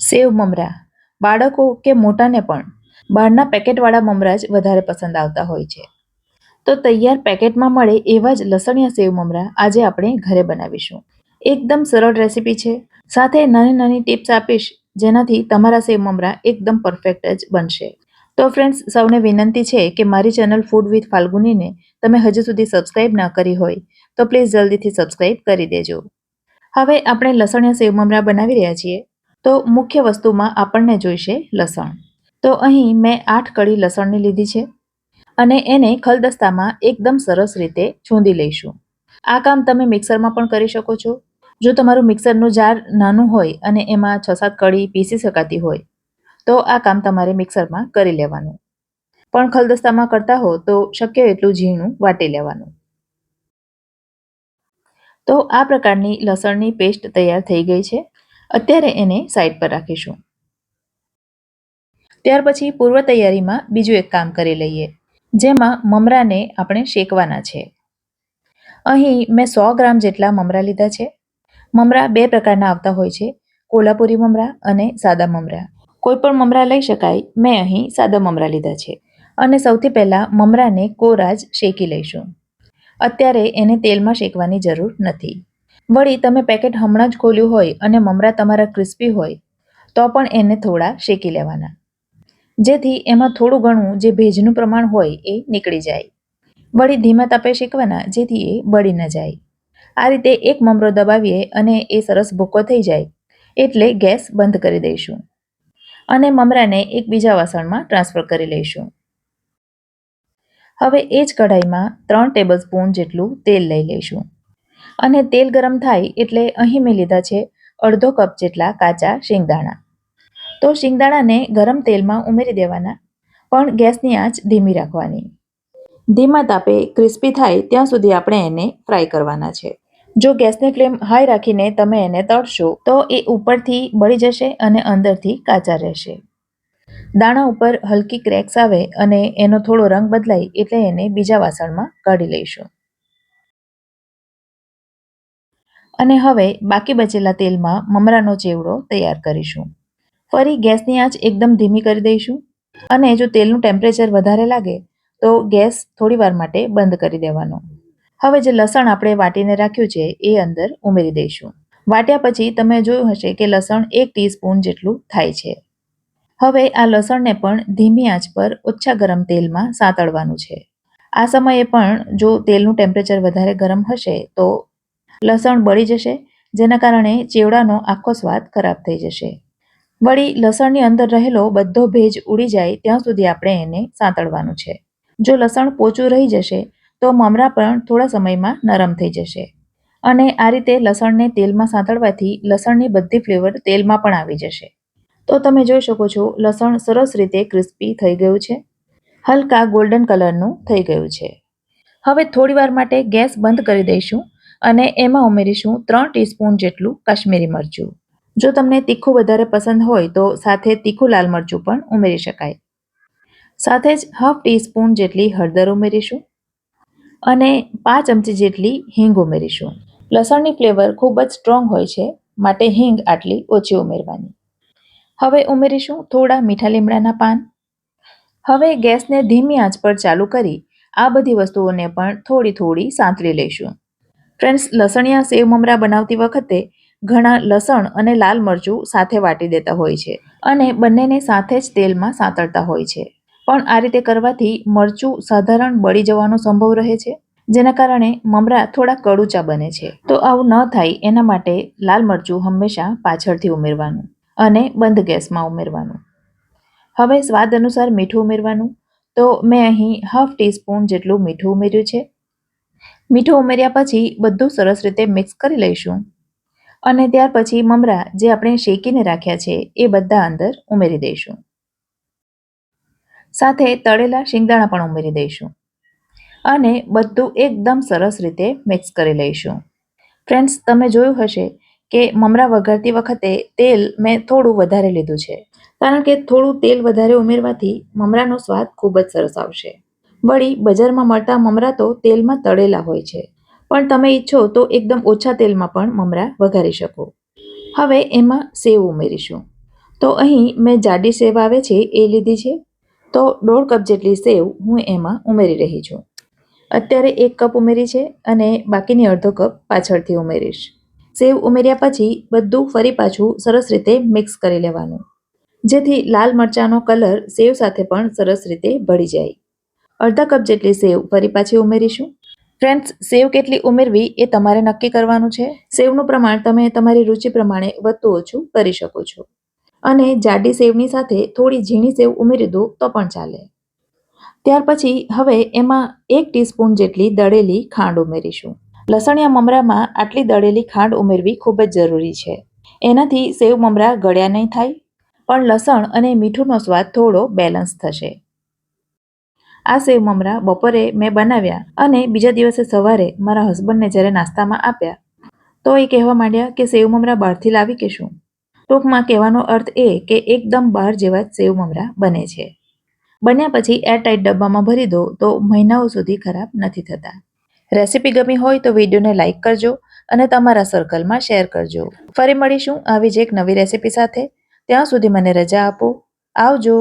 સેવ મમરા, બાળકો કે મોટાને પણ. બહારના પેકેટવાળા મમરા જ વધારે પસંદ આવતા હોય છે. તો તૈયાર પેકેટમાં મળે એવા જ લસણિયા સેવ મમરા આજે આપણે ઘરે બનાવીશું. એકદમ સરળ રેસીપી છે. સાથે નાની નાની ટિપ્સ આપીશ, જેનાથી તમારા સેવ મમરા એકદમ પરફેક્ટ જ બનશે. તો ફ્રેન્ડ્સ, સૌને વિનંતી છે કે મારી ચેનલ ફૂડ વિથ ફાલ્ગુનીને તમે હજુ સુધી સબસ્ક્રાઇબ ના કરી હોય, તો પ્લીઝ જલ્દીથી સબસ્ક્રાઇબ કરી દેજો. હવે આપણે લસણિયા સેવ મમરા બનાવી રહ્યા છીએ. તો મુખ્ય વસ્તુમાં આપણને જોઈશે લસણ. તો અહીં મેં આઠ કળી લસણની લીધી છે અને એને ખલદસ્તામાં એકદમ સરસ રીતે છૂંદી લઈશું. આ કામ તમે મિક્સરમાં પણ કરી શકો છો. જો તમારું મિક્સરનું જાર નાનું હોય અને એમાં છ સાત કળી પીસી શકાતી હોય, તો આ કામ તમારે મિક્સરમાં કરી લેવાનું. પણ ખલદસ્તામાં કરતા હો તો શક્ય એટલું ઝીણું વાટી લેવાનું. તો આ પ્રકારની લસણની પેસ્ટ તૈયાર થઈ ગઈ છે. અત્યારે એને સાઈડ પર રાખીશું. ત્યાર પછી પૂર્વ તૈયારીમાં બીજું એક કામ કરી લઈએ, જેમાં મમરાને આપણે શેકવાના છે. અહીં મેં સો ગ્રામ જેટલા મમરા લીધા છે. મમરા બે પ્રકારના આવતા હોય છે, કોલ્હાપુરી મમરા અને સાદા મમરા. કોઈ પણ મમરા લઈ શકાય, મેં અહીં સાદા મમરા લીધા છે. અને સૌથી પહેલાં મમરાને કોરા જ શેકી લઈશું. અત્યારે એને તેલમાં શેકવાની જરૂર નથી. વળી તમે પેકેટ હમણાં જ ખોલ્યું હોય અને મમરા તમારા ક્રિસ્પી હોય, તો પણ એને થોડા શેકી લેવાના. જેથી એમાં થોડું ઘણું જે ભેજનું પ્રમાણ હોય એ નીકળી જાય. વળી ધીમા તાપે શેકવાના જેથી એ બળી ન જાય. આ રીતે એક મમરો દબાવીએ અને એ સરસ ભૂકો થઈ જાય, એટલે ગેસ બંધ કરી દઈશું. અને મમરાને એક બીજા વાસણમાં ટ્રાન્સફર કરી લઈશું. હવે એ જ કઢાઈમાં ત્રણ ટેબલ સ્પૂન જેટલું તેલ લઈ લઈશું. અને તેલ ગરમ થાય એટલે અહીં મેં લીધા છે અડધો કપ જેટલા કાચા શિંગદાણા. તો શિંગદાણાને ગરમ તેલમાં ઉમેરી દેવાના, પણ ગેસની આંચ ધીમી રાખવાની. ધીમા તાપે ક્રિસ્પી થાય ત્યાં સુધી આપણે એને ફ્રાય કરવાના છે. જો ગેસની ફ્લેમ હાઈ રાખીને તમે એને તળશો, તો એ ઉપરથી બળી જશે અને અંદરથી કાચા રહેશે. દાણા ઉપર હલકી ક્રેક્સ આવે અને એનો થોડો રંગ બદલાય એટલે એને બીજા વાસણમાં કાઢી લઈશું. અને હવે બાકી બચેલા તેલમાં મમરાનો ચેવડો તૈયાર કરીશું. ફરી ગેસની આંચ એકદમ ધીમી કરી દઈશું અને જો તેલનું ટેમ્પરેચર વધારે લાગે તો ગેસ થોડી વાર માટે બંધ કરી દેવાનો. હવે જે લસણ આપણે વાટીને રાખ્યું છે એ અંદર ઉમેરી દઈશું. વાટ્યા પછી તમે જોયું હશે કે લસણ એક ટીસ્પૂન જેટલું થાય છે. હવે આ લસણને પણ ધીમી આંચ પર ઓછા ગરમ તેલમાં સાતળવાનું છે. આ સમયે પણ જો તેલનું ટેમ્પરેચર વધારે ગરમ હશે તો લસણ બળી જશે, જેના કારણે ચેવડાનો આખો સ્વાદ ખરાબ થઈ જશે. વળી લસણની અંદર રહેલો બધો ભેજ ઉડી જાય ત્યાં સુધી આપણે એને સાંતળવાનું છે. જો લસણ પોચું રહી જશે, તો મમરા પણ થોડા સમયમાં નરમ થઈ જશે. અને આ રીતે લસણને તેલમાં સાંતળવાથી લસણની બધી ફ્લેવર તેલમાં પણ આવી જશે. તો તમે જોઈ શકો છો, લસણ સરસ રીતે ક્રિસ્પી થઈ ગયું છે. હલકા ગોલ્ડન કલરનું થઈ ગયું છે. હવે થોડીવાર માટે ગેસ બંધ કરી દઈશું. અને એમાં ઉમેરીશું ત્રણ ટીસ્પૂન જેટલું કાશ્મીરી મરચું. જો તમને તીખું વધારે પસંદ હોય તો સાથે તીખું લાલ મરચું પણ ઉમેરી શકાય. સાથે જ હાફ ટીસ્પૂન જેટલી હળદર ઉમેરીશું અને પાંચ ચમચી જેટલી હિંગ ઉમેરીશું. લસણની ફ્લેવર ખૂબ જ સ્ટ્રોંગ હોય છે, માટે હિંગ આટલી ઓછી ઉમેરવાની. હવે ઉમેરીશું થોડા મીઠા લીમડાના પાન. હવે ગેસને ધીમી આંચ પર ચાલુ કરી આ બધી વસ્તુઓને પણ થોડી થોડી સાંતળી લઈશું. ફ્રેન્ડ્સ, લસણિયા સેવ મમરા બનાવતી વખતે ઘણા લસણ અને લાલ મરચું સાથે વાટી દેતા હોય છે અને બંનેને સાથે જ તેલમાં સાંતળતા હોય છે. પણ આ રીતે કરવાથી મરચું સાધારણ બળી જવાનો સંભવ રહે છે, જેના કારણે મમરા થોડા કડુચા બને છે. તો આવું ન થાય એના માટે લાલ મરચું હંમેશા પાછળથી ઉમેરવાનું અને બંધ ગેસમાં ઉમેરવાનું. હવે સ્વાદ અનુસાર મીઠું ઉમેરવાનું. તો મેં અહીં હાફ ટીસ્પૂન જેટલું મીઠું ઉમેર્યું છે. મીઠું ઉમેર્યા પછી બધું સરસ રીતે મિક્સ કરી લઈશું. અને ત્યાર પછી મમરા જે આપણે શેકીને રાખ્યા છે એ બધા અંદર ઉમેરી દઈશું. સાથે તળેલા શિંગદાણા પણ ઉમેરી દઈશું. અને બધું એકદમ સરસ રીતે મિક્સ કરી લઈશું. ફ્રેન્ડ્સ તમે જોયું હશે કે મમરા વઘારતી વખતે તેલ મેં થોડું વધારે લીધું છે. કારણ કે થોડું તેલ વધારે ઉમેરવાથી મમરાનો સ્વાદ ખૂબ જ સરસ આવશે. વળી બજારમાં મળતા મમરા તો તેલમાં તળેલા હોય છે. પણ તમે ઈચ્છો તો એકદમ ઓછા તેલમાં પણ મમરા વઘારી શકો. હવે એમાં સેવ ઉમેરીશું. તો અહીં મેં જાડી સેવ આવે છે એ લીધી છે. તો દોઢ કપ જેટલી સેવ હું એમાં ઉમેરી રહી છું. અત્યારે એક કપ ઉમેરી છે અને બાકીની અડધો કપ પાછળથી ઉમેરીશ. સેવ ઉમેર્યા પછી બધું ફરી પાછું સરસ રીતે મિક્સ કરી લેવાનું. જેથી લાલ મરચાંનો કલર સેવ સાથે પણ સરસ રીતે ભળી જાય. અડધા કપ જેટલી સેવ ફરી પાછી ઉમેરીશું. ફ્રેન્ડ્સ સેવ કેટલી ઉમેરવી એ તમારે નક્કી કરવાનું છે. સેવનું પ્રમાણ તમે તમારી રુચિ પ્રમાણે વધતું ઓછું કરી શકો છો. અને જાડી સેવની સાથે થોડી ઝીણી સેવ ઉમેરી દો તો પણ ચાલે. ત્યાર પછી હવે એમાં એક ટીસ્પૂન જેટલી દળેલી ખાંડ ઉમેરીશું. લસણિયા મમરામાં આટલી દળેલી ખાંડ ઉમેરવી ખૂબ જ જરૂરી છે. એનાથી સેવ મમરા ગળ્યા નહીં થાય. પણ લસણ અને મીઠુંનો સ્વાદ થોડો બેલેન્સ થશે. આ સેવ મમરા બપોરે મેં બનાવ્યા અને બીજા દિવસે સવારે મારા હસબન્ડને જ્યારે નાસ્તામાં આપ્યા, તો એ કહેવા માંડ્યા કે સેવ મમરા બહારથી લાવી કે શું? ટૂંકમાં કહેવાનો અર્થ એ કે એકદમ બહાર જેવા જ સેવ મમરા બને છે. બન્યા પછી એરટાઇટ ડબ્બામાં ભરી દો તો મહિનાઓ સુધી ખરાબ નથી થતા. રેસિપી ગમી હોય તો વિડીયોને લાઇક કરજો અને તમારા સર્કલમાં શેર કરજો. ફરી મળીશું આવી જ એક નવી રેસિપી સાથે. ત્યાં સુધી મને રજા આપો. આવજો.